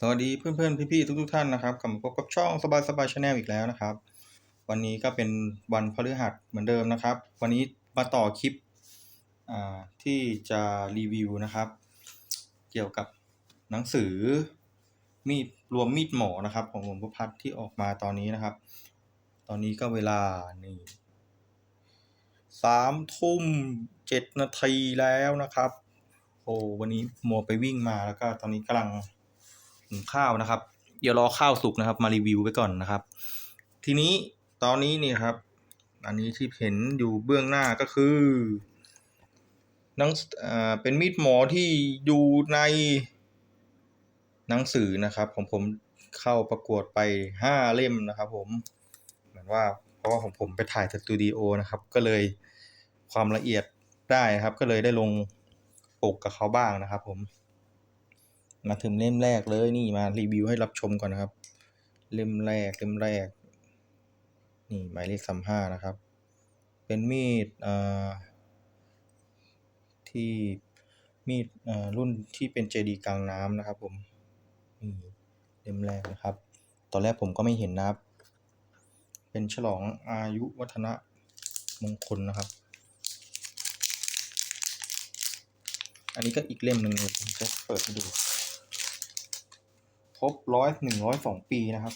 สวัสดีเพื่อนๆ พี่ๆ ทุกๆ ท่านนะครับกลับมาพบกับช่องสบายสบายชาแนลอีกแล้วนะครับ วันนี้ก็เป็นวันพฤหัสเหมือนเดิมนะครับ วันนี้มาต่อคลิปที่จะรีวิวนะครับ เกี่ยวกับหนังสือมีดรวมมีดหมอนะครับของหลวงพ่อพัดที่ออกมาตอนนี้นะครับ ตอนนี้ก็เวลานี่สามทุ่มเจ็ดนาทีแล้วนะครับ โอ้วันนี้มัวไปวิ่งมาแล้วก็ตอนนี้กำลัง ข้าวนะครับ เดี๋ยวรอข้าวสุกนะครับ มารีวิวไว้ก่อนนะครับ ทีนี้ตอนนี้นี่ครับ อันนี้ที่เห็นอยู่เบื้องหน้าก็คือนังอ่าเป็นมีดหมอที่อยู่ในหนังสือนะครับของผมเข้าประกวดไปห้าเล่มนะครับ ผมเหมือนว่าเพราะว่าของผมไปถ่ายสตูดิโอนะครับ ก็เลยความละเอียดได้ครับ ก็เลยได้ลงปกกับเขาบ้างนะครับ ผม มาถึงเล่มแรกเลยนี่มารีวิวให้รับชมก่อนนะครับ เล่มแรกเล่มแรก นี่หมายเลขสามห้านะครับ เป็นมีดเอ่อที่มีดเอ่อรุ่นที่เป็นเจดีกลางน้ำนะครับ ผมนี่เล่มแรกนะครับ ตอนแรกผมก็ไม่เห็นนะครับ เป็นฉลองอายุวัฒนะมงคลนะครับอันนี้ก็อีกเล่มหนึ่งเลยผมจะเปิดให้ดู รบร้อยหนึ่งร้อยสองปีนะครับ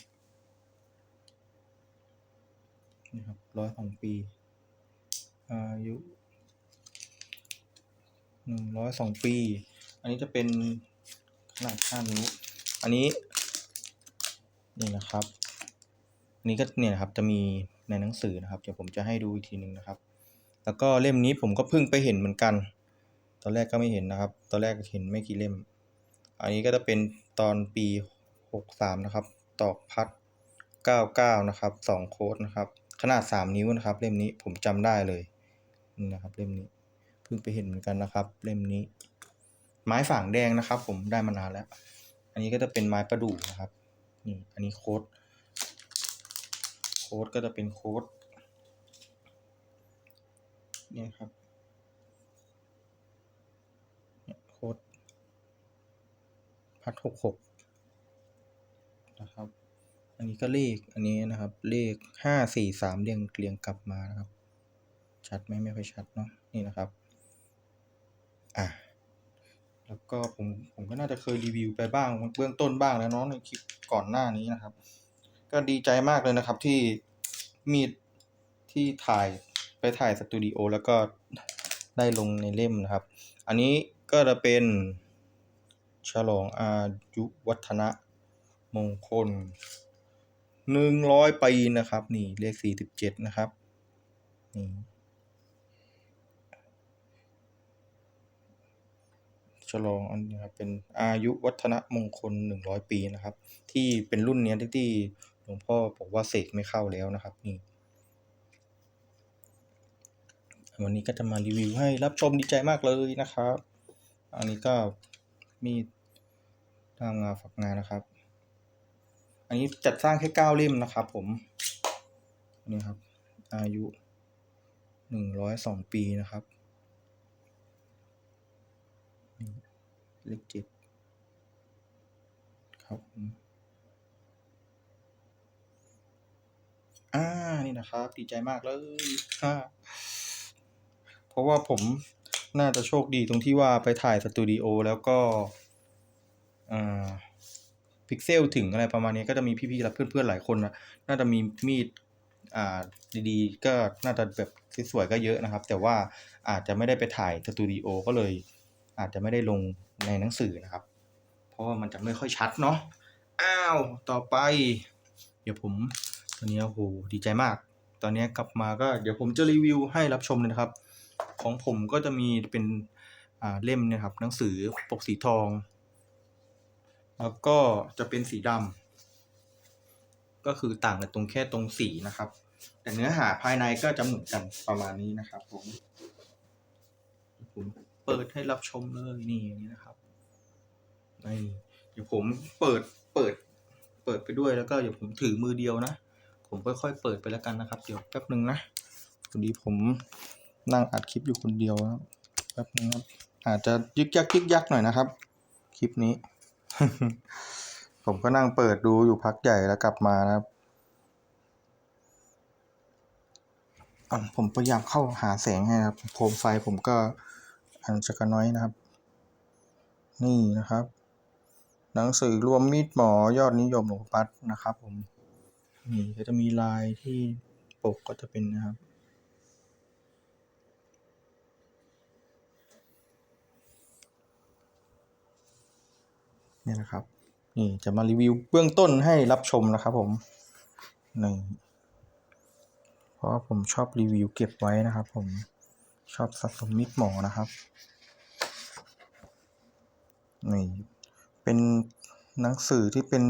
นี่ครับร้อยสองปี อายุหนึ่งร้อยสองปี อันนี้จะเป็นขนาดห้านิ้ว อันนี้ นี่นะครับ อันนี้ก็เนี่ยครับจะมีในหนังสือนะครับ เดี๋ยวผมจะให้ดูอีกทีหนึ่งนะครับ แล้วก็เล่มนี้ผมก็เพิ่งไปเห็นเหมือนกัน ตอนแรกก็ไม่เห็นนะครับ ตอนแรกเห็นไม่กี่เล่ม อันนี้ก็จะเป็นตอนปี หกสามนะครับ ตอกพัดเก้าเก้านะครับสองโค้ดนะครับ ขนาดสามนิ้วนะครับ เล่มนี้ผมจำได้เลยนี่นะครับ เล่มนี้เพิ่งไปเห็นเหมือนกันนะครับ เล่มนี้ ไม้ฝางแดงนะครับ ผมได้มานานแล้ว อันนี้ก็จะเป็นไม้ประดู่นะครับนี่อันนี้โค้ดโค้ดก็จะเป็นโค้ดเนี่ยครับโค้ดพัดหกหก นะครับ อันนี้ก็เลขอันนี้นะครับ เลขห้าสี่สามเรียงเรียงกลับมานะครับ ชัดไหมไม่ค่อยชัดเนาะนี่นะครับอะแล้วก็ผมผมก็น่าจะเคยรีวิวไปบ้างเบื้องต้นบ้างแล้วเนาะในคลิปก่อนหน้านี้นะครับ ก็ดีใจมากเลยนะครับที่มีดที่ถ่ายไปถ่ายสตูดิโอแล้วก็ได้ลงในเล่มนะครับ อันนี้ก็จะเป็นฉลองอายุวัฒนะ มงคลหนึ่งร้อยปีนะครับ นี่เลขสี่สิบเจ็ดนะครับนี่ฉลองอันนี้ครับเป็นอายุวัฒนมงคลหนึ่งร้อยปีนะครับ ที่เป็นรุ่นเนี้ยที่ที่หลวงพ่อบอกว่าเสกไม่เข้าแล้วนะครับนี่วันนี้ก็จะมารีวิวให้รับชมดีใจมากเลยนะครับ อันนี้ก็มีทางงานฝักงานนะครับ อันนี้จัดสร้างแค่เก้าเล่มนะครับผมนี่ครับ อายุหนึ่งร้อยสองปีนะครับเลขเจ็ดครับผมอ่า นี่นะครับ ดีใจมากเลยฮ่าเพราะว่าผมน่าจะโชคดีตรงที่ว่าไปถ่ายสตูดิโอแล้วก็อ่า พิกเซลถึงอะไรประมาณนี้ก็จะมีพี่ๆและเพื่อนๆหลายคนนะน่าจะมีมีดอ่าดีๆ ก็น่าจะแบบสวยๆก็เยอะนะครับ แต่ว่าอาจจะไม่ได้ไปถ่ายสตูดิโอก็เลย อาจจะไม่ได้ลงในหนังสือนะครับ เพราะว่ามันจะไม่ค่อยชัดเนาะอ้าว ต่อไป เดี๋ยวผมตอนนี้โอ้โหดีใจมาก ตอนนี้กลับมาก็เดี๋ยวผมจะรีวิวให้รับชมเลยนะครับ ของผมก็จะมีเป็นอ่าเล่มเนี่ยครับหนังสือปกสีทอง แล้วก็จะเป็นสีดำก็คือต่างกันตรงแค่ตรงสีนะครับ แต่เนื้อหาภายในก็จะเหมือนกันประมาณนี้นะครับผมผมเปิดให้รับชมเลยนี่อย่างนี้นะครับนี่เดี๋ยวผมเปิดเปิด เปิดไปด้วยแล้วก็เดี๋ยวผมถือมือเดียวนะ ผมค่อยๆเปิดไปแล้วกันนะครับ เดี๋ยวแป๊บหนึ่งนะพอดีผมนั่งอัดคลิปอยู่คนเดียวนะแป๊บนึงครับอาจจะยึกยักยึกยักหน่อยนะครับ คลิปนี้ ผมก็นั่งเปิดดูอยู่พักใหญ่แล้วกลับมานะครับ ผมพยายามเข้าหาแสงให้นะครับ โคมไฟผมก็อันจะกน้อยนะครับ นี่นะครับ หนังสือรวมมีดหมอยอดนิยมหลวงปัดนะครับ ผมนี่ก็จะมีลายที่ปกก็จะเป็นนะครับ นี่นะครับ นี่จะมารีวิวเบื้องต้นให้รับชมนะครับผมนี่เพราะผมชอบรีวิวเก็บไว้นะครับ ผมชอบสะสมมิดหมอนะครับนี่เป็นหนังสือที่เป็น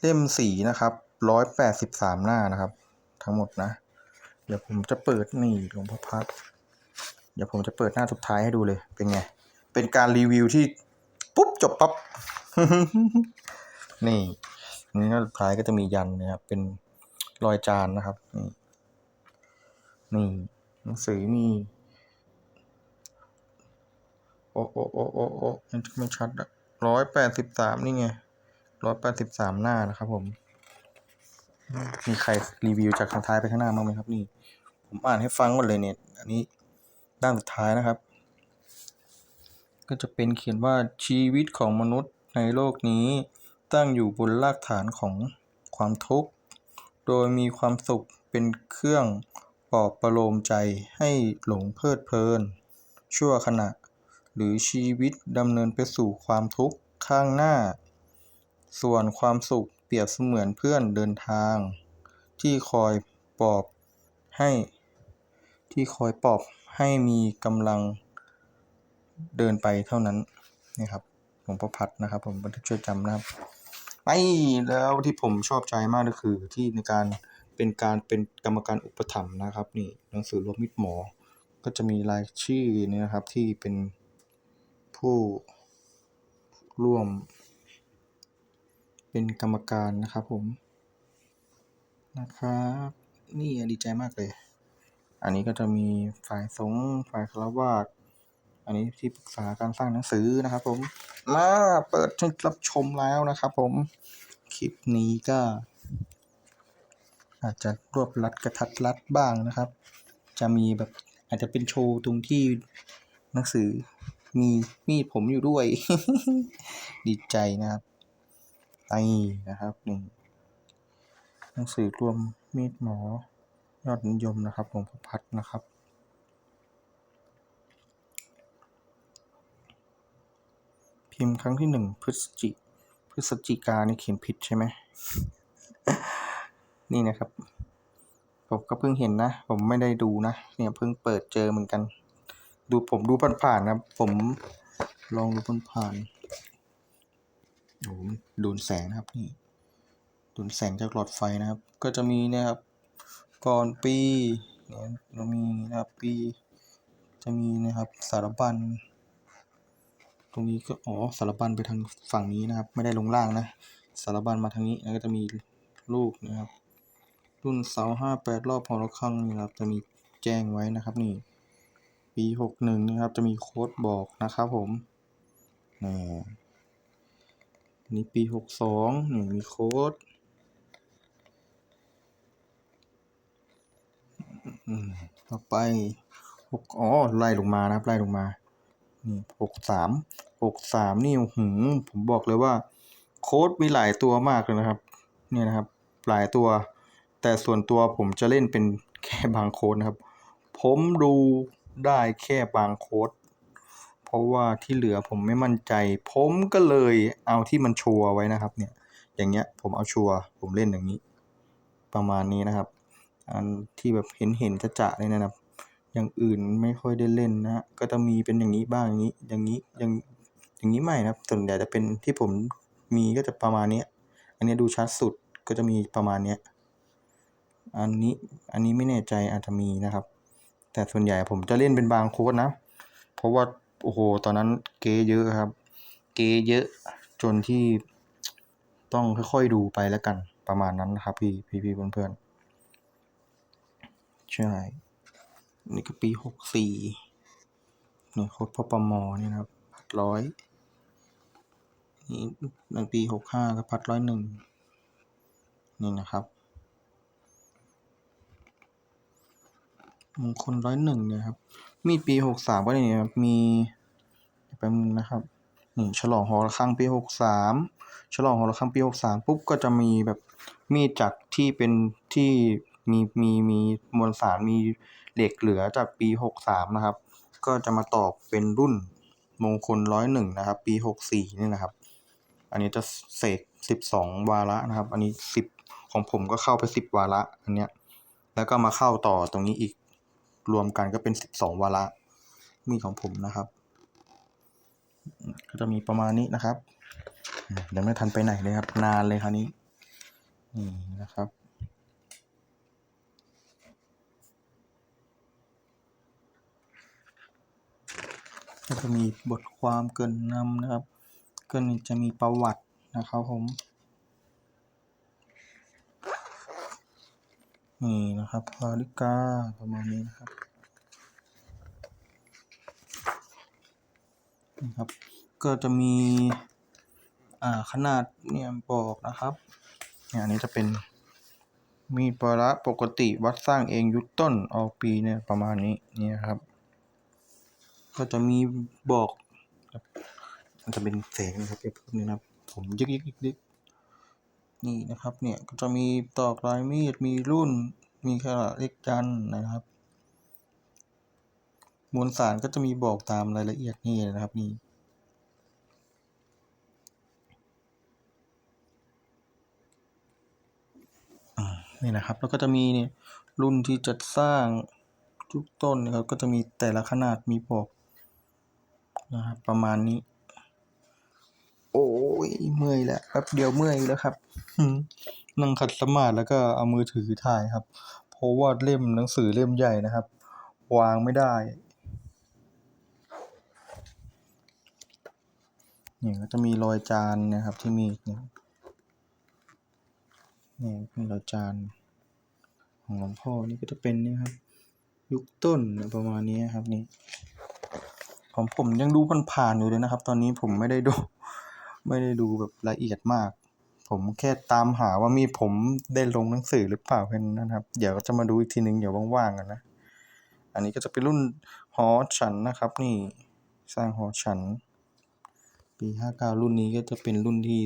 เล่มสีนะครับร้อยแปดสิบสามหน้านะครับ ทั้งหมดนะ เดี๋ยวผมจะเปิดนี่หลวงพ่อพัดเดี๋ยวผมจะเปิดหน้าสุดท้ายให้ดูเลยเป็นไง เป็นการรีวิวที่ปุ๊บจบปั๊บ นี่น้าสุดท้ายก็จะมียันนะครับ เป็นรอยจานนะครับ นี่ นี่หนังสือมี โอ้โอ้โอ้โอ้โอ้มันไม่ชัดอะร้อยแปดสิบสามนี่ไงร้อยแปดสิบสามหน้านะครับผม มีใครรีวิวจากข้างท้ายไปข้างหน้าบ้างไหมครับ นี่ ผมอ่านให้ฟังหมดเลยเนี่ย อันนี้ด้านสุดท้ายนะครับ ก็จะเป็นเขียนว่าชีวิตของมนุษย์ ในโลกนี้ ตั้งอยู่บนรากฐานของความทุกข์ โดยมีความสุขเป็นเครื่องปลอบประโลมใจให้หลงเพลิดเพลิน ชั่วขณะ หรือชีวิตดำเนินไปสู่ความทุกข์ข้างหน้า ส่วนความสุขเปรียบเสมือนเพื่อนเดินทาง ที่คอยปลอบให้ ที่คอยปลอบให้มีกำลังเดินไปเท่านั้นนี่ครับ หลวงพ่อพัดนะครับ ผมบันทึกช่วยจำนะครับไอ้แล้วที่ผมชอบใจมากก็คือที่ในการเป็นการเป็นกรรมการอุปถัมภ์นะครับ นี่หนังสือรวมมิตรหมอ ก็จะมีรายชื่อนี่นะครับที่เป็นผู้ร่วม เป็นกรรมการนะครับผมนะครับ นี่ดีใจมากเลย อันนี้ก็จะมีฝ่ายสงฆ์ฝ่ายคารวาสอันนี้ที่ปรึกษาการสร้างหนังสือนะครับผม มาเปิดให้รับชมแล้วนะครับผม คลิปนี้ก็ อาจจะรวบรัดกระทัดรัดบ้างนะครับ จะมีแบบอาจจะเป็นโชว์ตรงที่หนังสือมีมีดผมอยู่ด้วย ดีใจนะครับไอ้นะครับนี่หนังสือรวมมีดหมอยอดนิยมนะครับหลวงพ่อพัดนะครับ พิมพ์ครั้งที่หนึ่งพฤศจิพฤศจิกานี่เขียนผิดใช่ไหม นี่นะครับ ผมก็เพิ่งเห็นนะ ผมไม่ได้ดูนะ เนี่ยเพิ่งเปิดเจอเหมือนกัน ดูผมดูผ่านๆนะครับผมลองดูผ่านๆโอ้โหมันโดนแสงนะครับ นี่โดนแสงจากหลอดไฟนะครับ ก็จะมีนะครับ ก่อนปีเนี่ยเรามีนะครับปี จะมีนะครับสารบัญ ตรงนี้ก็อ๋อสารบัญไปทางฝั่งนี้นะครับ ไม่ได้ลงล่างนะ สารบัญมาทางนี้แล้วก็จะมีรูปนะครับ รุ่นเสาห้าแปดรอบหอระฆังนี่นะครับ จะมีแจ้งไว้นะครับนี่ปีหกหนึ่งนะครับ จะมีโค้ดบอกนะครับผมนี่นี่ปีหกสองนี่มีโค้ดต่อไปหกอ๋อไล่ลงมานะครับไล่ลงมานี่หกสาม หกสามนี่หืมผมบอกเลยว่า โค้ดมีหลายตัวมากเลยนะครับเนี่ยนะครับหลายตัว แต่ส่วนตัวผมจะเล่นเป็นแค่บางโค้ดนะครับ ผมดูได้แค่บางโค้ดเพราะว่าที่เหลือผมไม่มั่นใจ ผมก็เลยเอาที่มันชัวร์ไว้นะครับเนี่ยอย่างเงี้ยผมเอาชัวร์ผมเล่นอย่างนี้ ประมาณนี้นะครับ อันที่แบบเห็นเห็นจะจะเลยนะครับ อย่างอื่นไม่ค่อยได้เล่นนะก็จะมีเป็นอย่างนี้บ้างอย่างนี้ อย่างนี้อย่าง อย่างนี้ไม่นะครับส่วนใหญ่จะเป็นที่ผมมีก็จะประมาณนี้อันนี้ดูชัดสุดก็จะมีประมาณนี้อันนี้อันนี้ไม่แน่ใจอาจจะมีนะครับ แต่ส่วนใหญ่ผมจะเล่นเป็นบางโค้ดนะ เพราะว่าโอ้โหตอนนั้นเกเยอะครับ เกเยอะจนที่ต้องค่อยๆดูไปแล้วกันประมาณนั้นนะครับพี่พี่พี่เพื่อนๆใช่นี่ก็ปีหกสี่นี่โค้ดพอปมอเนี่ยนะครับร้อย นี่ในปีหกห้าก็พัดร้อยหนึ่งนี่นะครับ มงคลร้อยหนึ่งเนี่ยครับ มีปีหกสามก็เนี่ยครับ มีแป๊บนึงนะครับนี่ฉลองหอระฆังปีหกสามฉลองหอระฆังปีหกสามปุ๊บก็จะมีแบบมีดจากที่เป็นที่มีมีมีมวลสารมีเหล็กเหลือจากปีหกสามนะครับ ก็จะมาตอกเป็นรุ่นมงคลร้อยหนึ่งนะครับ ปีหกสี่นี่นะครับ อันนี้จะเสกสิบสองวาระนะครับ อันนี้สิบของผมก็เข้าไปสิบวาระอันเนี้ยแล้วก็มาเข้าต่อตรงนี้อีกรวมกันก็เป็นสิบสองวาระมีของผมนะครับ ก็จะมีประมาณนี้นะครับเดี๋ยวไม่ทันไปไหนเลยครับ นานเลยคราวนี้นี่นะครับก็จะมีบทความเกินนำนะครับ กรินจะมีประวัตินะครับผม นี่นะครับลาลิกาประมาณนี้นะครับนะครับ ก็จะมี อ่า ขนาดเนี่ยบอกนะครับเนี่ยอันนี้จะเป็นมีดปาระปกติวัดสร้างเองยุคต้นเอาปีเนี่ยประมาณนี้เนี่ยครับ ก็จะมีบอก มันจะเป็นแสงนะครับเดี๋ยวพวกนี้นะครับ ผมยึกยึกยึกยึกนี่นะครับ เนี่ยก็จะมีตอกลายมีดมีรุ่น มีขนาดเล็กจันนะครับ มวลสารก็จะมีบอกตามรายละเอียดนี่นะครับนี่นี่นะครับ แล้วก็จะมีเนี่ยรุ่นที่จัดสร้างทุกต้นนะครับ ก็จะมีแต่ละขนาดมีบอกนะครับ ประมาณนี้ โอ้ยเมื่อยแล้วแป๊บเดียวเมื่อยแล้วครับนั่งขัดสมาธิแล้วก็เอามือถือถ่ายครับ เพราะว่าเล่มหนังสือเล่มใหญ่นะครับ วางไม่ได้เนี่ยก็จะมีรอยจานนะครับที่มีเนี่ยนี่เป็นรอยจานของหลวงพ่อนี่ก็จะเป็นนี่ครับ ยุคต้นประมาณนี้ครับนี่ของผมยังดูผ่านๆอยู่เลยนะครับ ตอนนี้ผมไม่ได้ดู ไม่ได้ดูแบบละเอียดมาก ผมแค่ตามหาว่ามีผมได้ลงหนังสือหรือเปล่าแค่นั้นนะครับ เดี๋ยวจะมาดูอีกทีนึงเดี๋ยวว่างๆกันนะ อันนี้ก็จะเป็นรุ่นหอฉันนะครับ นี่สร้างหอฉัน ปีห้าเก้ารุ่นนี้ก็จะเป็นรุ่นที่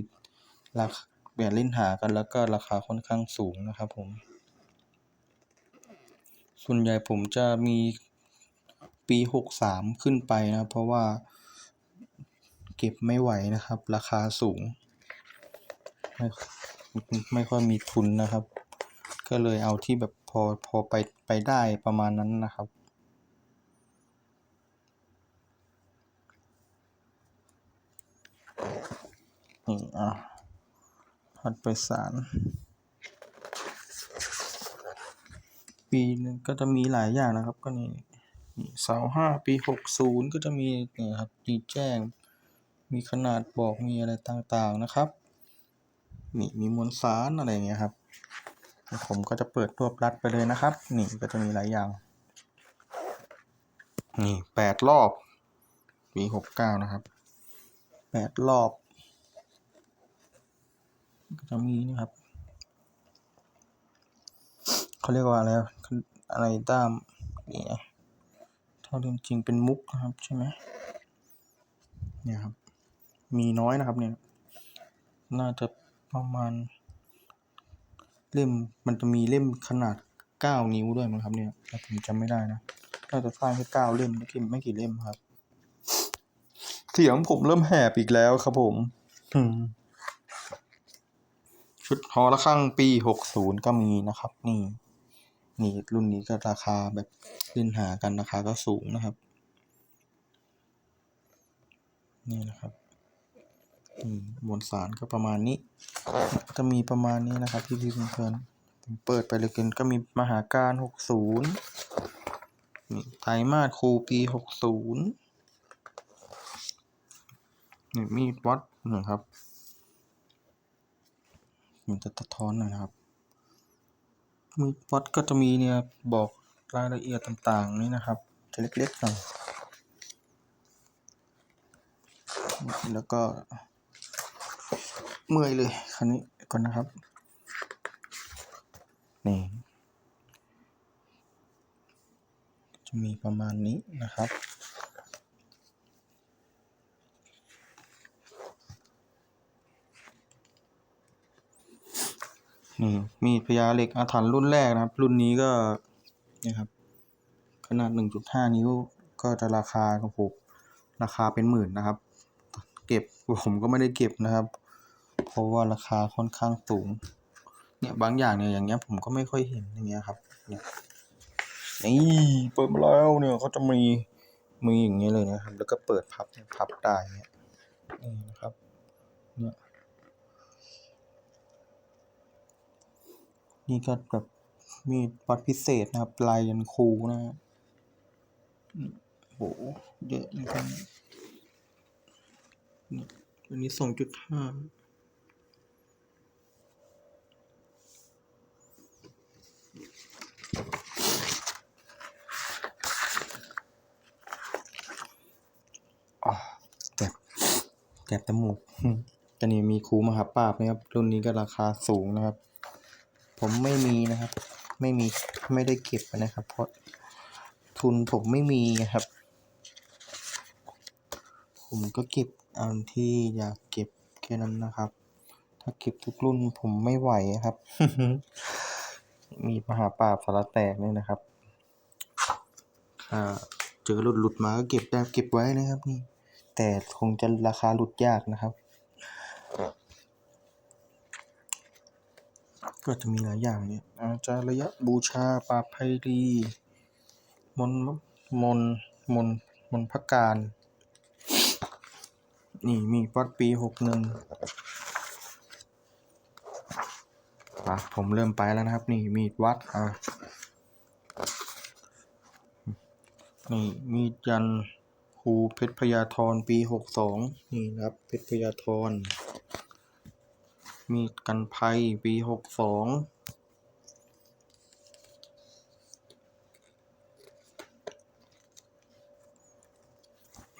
ราคาแบบเล่นหากันแล้วก็ราคาค่อนข้างสูงนะครับผม ส่วนใหญ่ผมจะมีปีหกสามขึ้นไปนะ เพราะว่า เก็บไม่ไหวนะครับ ราคาสูง ไม่ไม่ค่อยมีทุนนะครับ ก็เลยเอาที่แบบพอพอไปไปได้ประมาณนั้นนะครับ นี่อะพัดไปสารปีหนึงก็จะมีหลายอย่างนะครับก็นี่เสาห้าปีหกศูนย์ก็จะมีนี่ครับมีแจ้ง มีขนาดบอกมีอะไรต่างๆนะครับ นี่มีมวลสารอะไรเงี้ยครับผมก็จะเปิดรวบรัดไปเลยนะครับ นี่ก็จะมีหลายอย่าง นี่แปดรอบปีหกเก้านะครับแปดรอบ ก็จะมีนี่ครับเขาเรียกว่าอะไรอะไรด้ามนี่เท่าที่จริงเป็นมุกนะครับใช่ไหมเนี่ยครับ มีน้อยนะครับเนี่ย น่าจะประมาณ เล่มมันจะมีเล่มขนาดเก้านิ้วด้วยมั้งครับเนี่ยผมจำไม่ได้นะ น่าจะสร้างแค่เก้าเล่มไม่กี่ไม่กี่เล่มครับ เสียงผมเริ่มแหบอีกแล้วครับผมชุดหอระฆังปีหกศูนย์ก็มีนะครับ นี่ นี่รุ่นนี้ก็ราคาแบบเล่นหากันราคาก็สูงนะครับ นี่นะครับ มวลสารก็ประมาณนี้ จะมีประมาณนี้นะครับ พี่พี่เพื่อนๆผมเปิดไปเลยกันก็มีมหาการหกศูนย์นี่ไตรมาสครูปีหกศูนย์นี่มีดวัดนะครับมันจะสะท้อนหน่อยนะครับมีวัดก็จะมีเนี่ยบอกรายละเอียดต่างๆนี่นะครับ จะเล็กๆหน่อยแล้วก็ เมื่อยเลยคันนี้ก่อนนะครับ นี่ จะมีประมาณนี้นะครับนี่มีดพญาเหล็กอาถรรพ์รุ่นแรกนะครับ รุ่นนี้ก็นี่ครับ ขนาด 1.5 นิ้วก็จะราคาครับผมราคาเป็นหมื่นนะครับ เก็บผมก็ไม่ได้เก็บนะครับ เพราะว่าราคาค่อนข้างสูง เนี่ยบางอย่างเนี่ยอย่างเงี้ยผมก็ไม่ค่อยเห็นอย่างเงี้ยครับ เนี่ยนี่เปิดมาแล้วเนี่ยเขาจะมีมีอย่างเงี้ยเลยนะครับ แล้วก็เปิดพับพับได้เนี่ยนี่นะครับเนี่ยนี่ก็แบบมีวัดพิเศษนะครับลายยันคูนะฮะอืมโหเยอะนะครับเนี่ยอันนี้สองจุดห้า แกบจมูกจะนี่มีครูมหาปาบนะครับ รุ่นนี้ก็ราคาสูงนะครับ ผมไม่มีนะครับ ไม่มีไม่ได้เก็บนะครับ เพราะทุนผมไม่มีครับ ผมก็เก็บเอาที่อยากเก็บแค่นั้นนะครับ ถ้าเก็บทุกรุ่นผมไม่ไหวครับ มีมหาปราบสารแตกเนี่ยนะครับถ้าเจอหลุดหลุดมาก็เก็บได้เก็บไว้นะครับนี่ แต่คงจะราคาหลุดยากนะครับ ก็จะมีหลายอย่างเนี่ยอาจารยะบูชาปราบไพรีมนต์มนต์มนต์มนต์พระการ นี่มีวัดปีหกหนึ่งอะผมเริ่มไปแล้วนะครับ นี่มีดวัดอะนี่มีดยัน ครูเพชรพยาธรปีหกสองนี่นะครับเพชรพยาธรมีดกันภัยปีหกสอง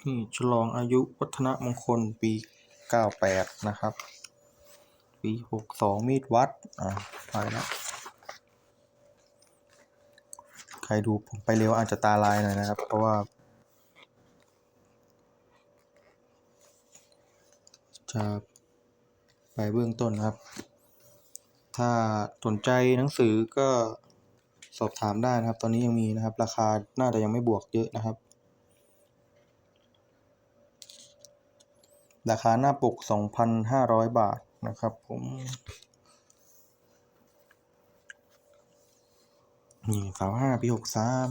นี่ฉลองอายุวัฒนมงคลปีเก้าแปดนะครับ ปีหกสองมีดวัด อ่าไปแล้วใครดูผมไปเร็วอาจจะตาลายหน่อยนะครับ เพราะว่า จะไปเบื้องต้นครับ ถ้าสนใจหนังสือก็สอบถามได้นะครับ ตอนนี้ยังมีนะครับ ราคาน่าจะยังไม่บวกเยอะนะครับ ราคาหน้าปก 2,500 บาทนะครับผมนี่สาวห้าปีหกสาม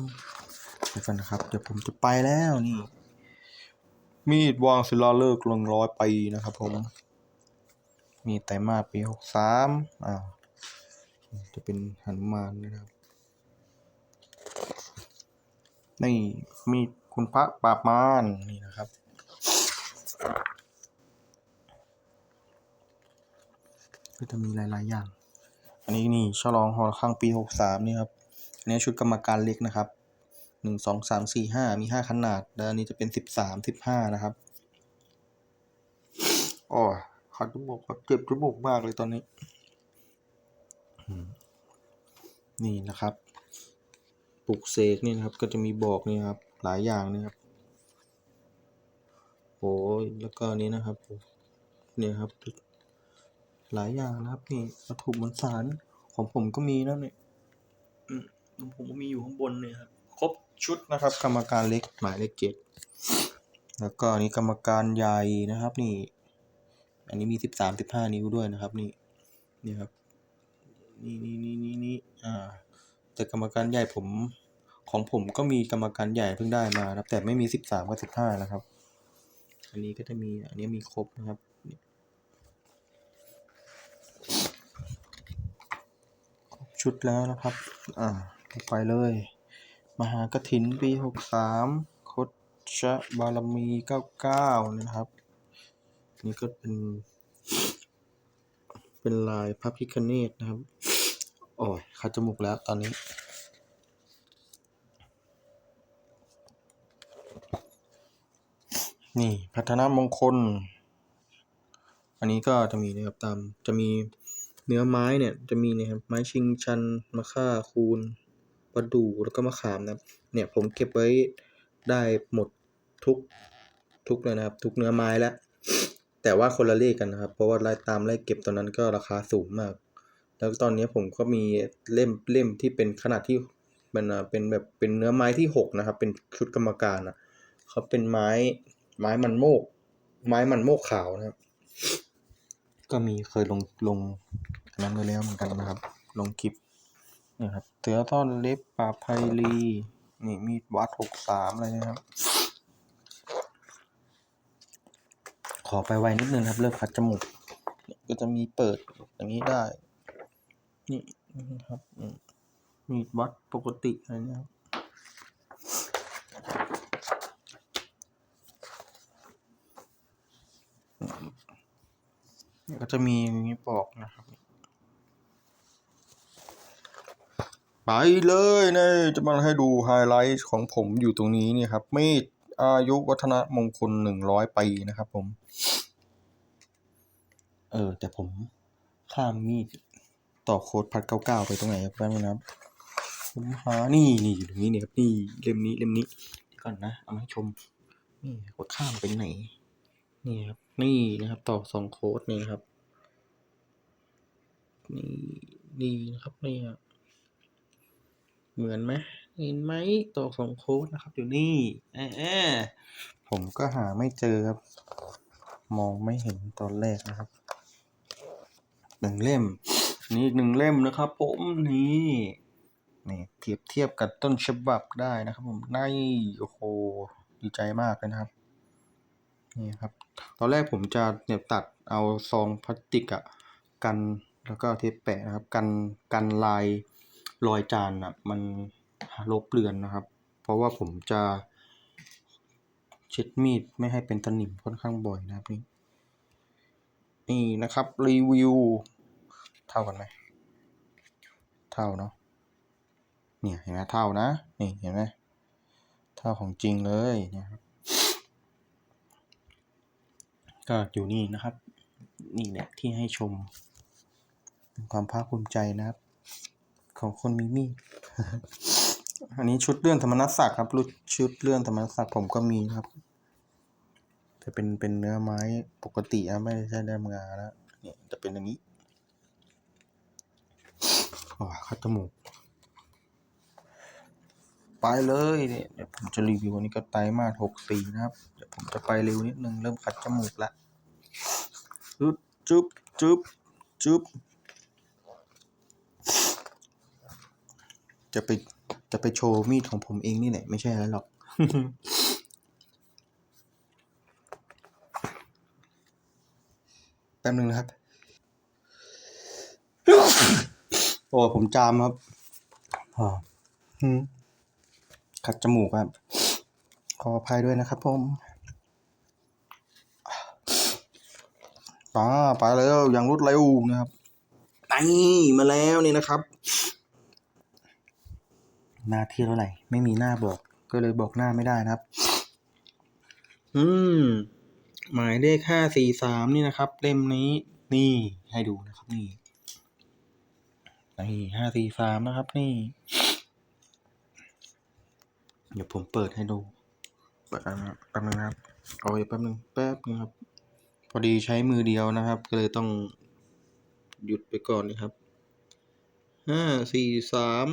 เดี๋ยวกันนะครับ เดี๋ยวผมจะไปแล้วนี่ มีดวางศิลาฤกษ์ลงร้อยปีนะครับผม มีไตรมาสปีหกสามอ่า จะเป็นหันมานนะครับ นี่มีดคุณพระปราบมารนี่นะครับ ก็จะมีหลาย ๆ อย่าง อันนี้นี่ฉลองหอระฆังปีหกสามนี่ครับ อันนี้ชุดกรรมการเล็กนะครับ หนึ่งสองสามสี่ห้ามีห้าขนาด แล้วอันนี้จะเป็นสิบสามสิบห้านะครับโอ้ยขัดจมูกครับเจ็บจมูกมากเลยตอนนี้ นี่นะครับปลุกเสกนี่นะครับ ก็จะมีบอกนี่ครับ หลายอย่างนี่ครับโอ้ยแล้วก็นี้นะครับเนี่ยครับ หลายอย่างนะครับนี่วัตถุมวลสารของผมก็มีนะเนี่ยมของผมก็มีอยู่ข้างบนเนี่ยครับ ชุดนะครับ กรรมการเล็กหมายเลขเจ็ดแล้วก็อันนี้กรรมการใหญ่นะครับนี่ อันนี้มีสิบสามสิบห้านิ้วด้วยนะครับนี่นี่ครับนี่นี่นี่นี่นี่อ่าแต่กรรมการใหญ่ผมของผมก็มีกรรมการใหญ่เพิ่งได้มานะครับ แต่ไม่มีสิบสามกับสิบห้านะครับ อันนี้ก็จะมีอันนี้มีครบนะครับครบชุดแล้วนะครับ อ่าไปเลย มหากถินปีหกสามคดชะบารมีเก้าเก้านะครับ นี่ก็เป็น เป็นลายพระพิคเนตนะครับ โอ้ยคัดจมูกแล้วตอนนี้ นี่พัฒนามงคล อันนี้ก็จะมีนะครับตามจะมีเนื้อไม้เนี่ย จะมีนะครับไม้ชิงชันมะค่าคูน ประดู่แล้วก็มะขามนะครับเนี่ยผมเก็บไว้ได้หมดทุกทุกเลยนะครับ ทุกเนื้อไม้แล้วแต่ว่าคนละเลขกันนะครับ เพราะว่าไล่ตามไล่เก็บตอนนั้นก็ราคาสูงมาก แล้วตอนนี้ผมก็มีเล่มเล่มที่เป็นขนาดที่มันเป็นแบบเป็นเนื้อไม้ที่หกนะครับ เป็นชุดกรรมการอะเขาเป็นไม้ไม้มันโมก ไม้มันโมกขาวนะครับ ก็มีเคยลงลงนั้นไปแล้วเหมือนกันนะครับ ลงคลิป นะครับเสือท่อนเล็บป่าไพลีนี่มีดวัดหกสามอะไรนะครับ ขอไปไวนิดนึงครับ เลิกคัดจมูกเนี่ยก็จะมีเปิดอย่างนี้ได้ นี่นะครับมีดวัดปกติอะไรนะครับเนี่ยก็จะมีอย่างนี้บอกนะครับ ไปเลยเนี่ยจะมาให้ดูไฮไลท์ของผมอยู่ตรงนี้นี่ครับมีดอายุวัฒนมงคลหนึ่งร้อยปีนะครับผม เออ แต่ผมข้ามมีดต่อโค้ดพัดเก้าเก้าไปตรงไหนครับแป๊บนึงนะครับ ผมหานี่นี่อยู่ตรงนี้เนี่ยครับนี่เล่มนี้เล่มนี้ก่อนนะเอามาให้ชม นี่กดข้ามไปไหน นี่ครับ นี่นะครับ ต่อสองโค้ดนี่ครับ นี่นี่นะครับนี่อะ เหมือนไหมเห็นไหมต่อสองโค้ดนะครับอยู่นี่แอผมก็หาไม่เจอครับ มองไม่เห็นตอนแรกนะครับหนึ่งเล่ม นี่อีกหนึ่งเล่มนะครับ ผมนี่นี่เทียบเทียบกับต้นฉบับได้นะครับ ผมนี่โอ้โหดีใจมากเลยนะครับนี่ครับ ตอนแรกผมจะเนี่ยตัดเอาซองพลาสติกอะกันแล้วก็เทปแปะนะครับ กันกันลาย รอยจานอะมันลบเลือนนะครับ เพราะว่าผมจะ เช็ดมีดไม่ให้เป็นตะหนิมค่อนข้างบ่อยนะครับนี่นี่นะครับรีวิวเท่ากันไหมเท่าเนาะเนี่ยเห็นไหมเท่านะนี่เห็นไหมเท่าของจริงเลยเนี่ยครับก็อยู่นี่นะครับ นี่แหละที่ให้ชมเป็นความภาคภูมิใจนะครับ ของคนมีมีดอันนี้ชุดเลื่อนธรรมนัสศักดิ์ครับรุ่นชุดเลื่อนธรรมนัสศักดิ์ผมก็มีครับจะเป็นเป็นเนื้อไม้ปกตินะไม่ใช่เนื้องานะเนี่ยจะเป็นอย่างนี้โอ้ยคัดจมูกไปเลยเนี่ยเดี๋ยวผมจะรีวิวอันนี้ก็ไตมาหกสี่นะครับ เดี๋ยวผมจะไปเร็วนิดนึง เริ่มคัดจมูกละจุ๊บจุ๊บจุ๊บจุ๊บ จะไปจะไปโชว์มีดของผมเองนี่แหละไม่ใช่อะไรหรอก แป๊บนึงนะครับ โอ้ผมจามครับอ่าอืมขัดจมูกครับ ขออภัยด้วยนะครับผมป้าไปแล้วอย่างรวดเร็วนะครับนี่มาแล้วนี่นะครับ หน้าที่เท่าไหร่ ไม่มีหน้าบอก ก็เลยบอกหน้าไม่ได้นะครับ อืม หมายเลขห้าสี่สามนี่นะครับ เล่มนี้ นี่ให้ดูนะครับ นี่นี่ห้าสี่สามนะครับ นี่ เดี๋ยวผมเปิดให้ดู เปิดนะแป๊บนึงนะครับเอาไว้แป๊บนึงแป๊บนึงครับ พอดีใช้มือเดียวนะครับ ก็เลยต้องหยุดไปก่อนนะครับห้าสี่สาม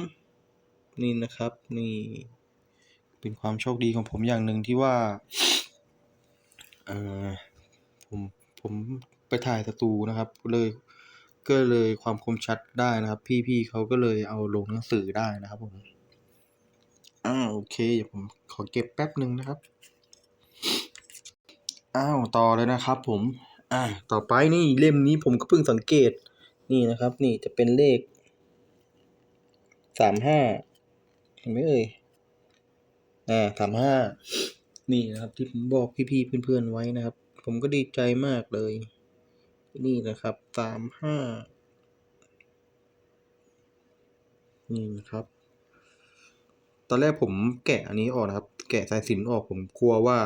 นี่นะครับนี่เป็นความโชคดีของผมอย่างหนึ่งที่ว่าเออผมผมไปถ่ายสตูนะครับก็เลยก็เลยความคมชัดได้นะครับ พี่ๆเขาก็เลยเอาลงหนังสือได้นะครับผมอ้าวโอเคเดี๋ยวผมขอเก็บแป๊บหนึ่งนะครับอ้าวต่อเลยนะครับ ผมอ่าต่อไปนี่เล่มนี้ผมก็เพิ่งสังเกตนี่นะครับ นี่จะเป็นเลขสามห้า เห็นไหมเอ่ยอ่าสามห้านี่นะครับที่ผมบอกพี่ๆเพื่อนๆไว้นะครับ ผมก็ดีใจมากเลย นี่นะครับสามห้านี่นะครับ ตอนแรกผมแกะอันนี้ออกนะครับ แกะสายสินออกผมกลัวว่า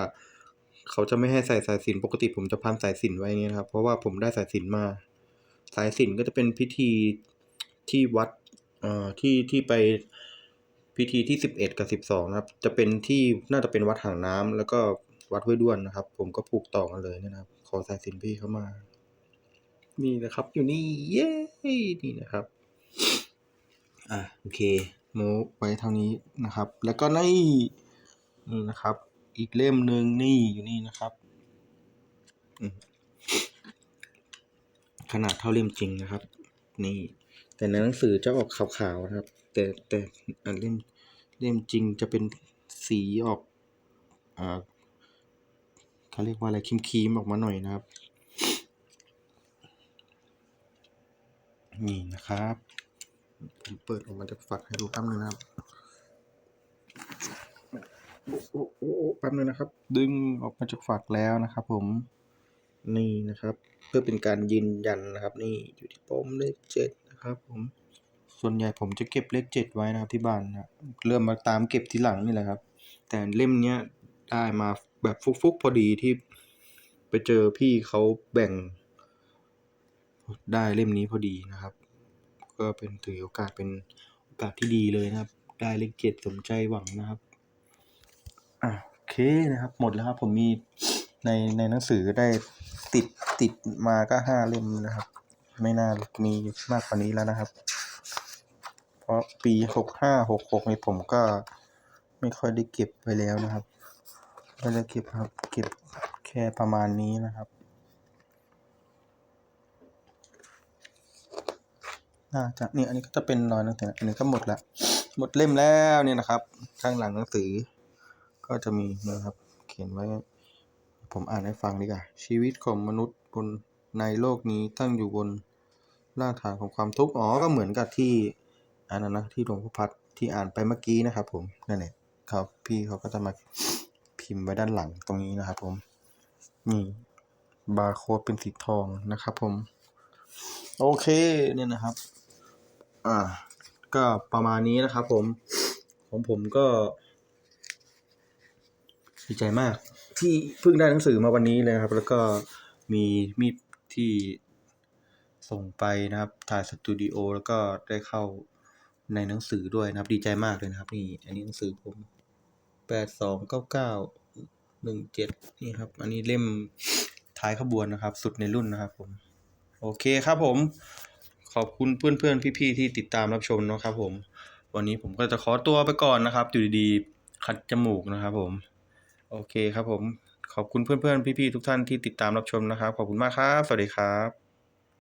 เขาจะไม่ให้ใส่สายสินปกติผมจะพันสายสินไว้นี้นะครับ เพราะว่าผมได้สายสินมา สายสินก็จะเป็นพิธีที่วัดเอ่อที่ที่ไป พิธีที่สิบเอ็ดกับสิบสองนะครับ จะเป็นที่น่าจะเป็นวัดหางน้ำแล้วก็วัดห้วยด้วนนะครับ ผมก็ผูกต่อกันเลยนะครับ ขอสายสินพี่เข้ามา นี่นะครับ อยู่นี่ เย้ นี่นะครับ อะโอเคโมไว้เท่านี้นะครับ แล้วก็นี่นี่นะครับ อีกเล่มหนึ่งนี่อยู่นี่นะครับขนาดเท่าเล่มจริงนะครับ นี่ แต่ในหนังสือจะออกขาวๆนะครับ แต่แต่อันเล่มเล่มจริงจะเป็นสีออกอ่าเขาเรียกว่าอะไรครีมๆออกมาหน่อยนะครับ นี่นะครับผมเปิดออกมาจากฝักให้ดูแป๊บนึงนะครับโอ้โอ้โอ้โอ้แป๊บนึงนะครับ ดึงออกมาจากฝักแล้วนะครับผมนี่นะครับ เพื่อเป็นการยืนยันนะครับ นี่อยู่ที่ปมเลขเจ็ดนะครับผม ส่วนใหญ่ผมจะเก็บเลขเจ็ดไว้นะครับที่บ้านนะเริ่มมาตามเก็บทีหลังนี่แหละครับ แต่เล่มเนี้ยได้มาแบบฟุกๆพอดีที่ไปเจอพี่เขาแบ่ง ได้เล่มนี้พอดีนะครับ ก็เป็นถือโอกาสเป็นโอกาสที่ดีเลยนะครับ ได้เลขเจ็ดสมใจหวังนะครับอะโอเคนะครับ หมดแล้วครับ ผมมีในในหนังสือได้ติดติดมาก็ห้าเล่มนะครับ ไม่น่ามีมากกว่านี้แล้วนะครับ ราะปีหกห้าหกหกในผมก็ไม่ค่อยได้เก็บไว้แล้วนะครับไม่ได้เก็บครับ เก็บแค่ประมาณนี้นะครับ น่าจะนี่ยอันนี้ก็จะเป็นรอยหนังสืออันนี้ก็หมดละ หมดเล่มแล้วเนี่ยนะครับ ข้างหลังหนังสือ ก็จะมีนะครับ เขียนไว้ ผมอ่านให้ฟังดีกว่า ชีวิตของมนุษย์บนในโลกนี้ตั้งอยู่บนรากฐานของความทุกข์ อ๋อ ก็เหมือนกับที่ อันนั้นนะที่หลวงพ่อพัดที่อ่านไปเมื่อกี้นะครับ ผมนั่นแหละครับพี่เขาก็จะมาพิมพ์ไว้ด้านหลังตรงนี้นะครับ ผมนี่บาร์โค้ดเป็นสีทองนะครับ ผม โอเคเนี่ยนะครับ อ่า ก็ประมาณนี้นะครับ ผม ของผมก็ดีใจมาก ที่เพิ่งได้หนังสือมาวันนี้เลยครับ แล้วก็มีมีดที่ส่งไปนะครับถ่ายสตูดิโอแล้วก็ได้เข้า ในหนังสือด้วยนะครับ ดีใจมากเลยนะครับ นี่ อันนี้หนังสือผมแปดสองเก้าเก้าหนึ่งเจ็ดนี่ครับ อันนี้เล่มท้ายขบวนนะครับ สุดในรุ่นนะครับผม โอเคครับผม ขอบคุณเพื่อนเพื่อนๆพี่ๆที่ติดตามรับชมนะครับผม วันนี้ผมก็จะขอตัวไปก่อนนะครับอยู่ดีๆคัดจมูกนะครับผม โอเคครับผม ขอบคุณเพื่อนๆพี่ๆทุกท่านที่ติดตามรับชมนะครับ ขอบคุณมากครับ สวัสดีครับ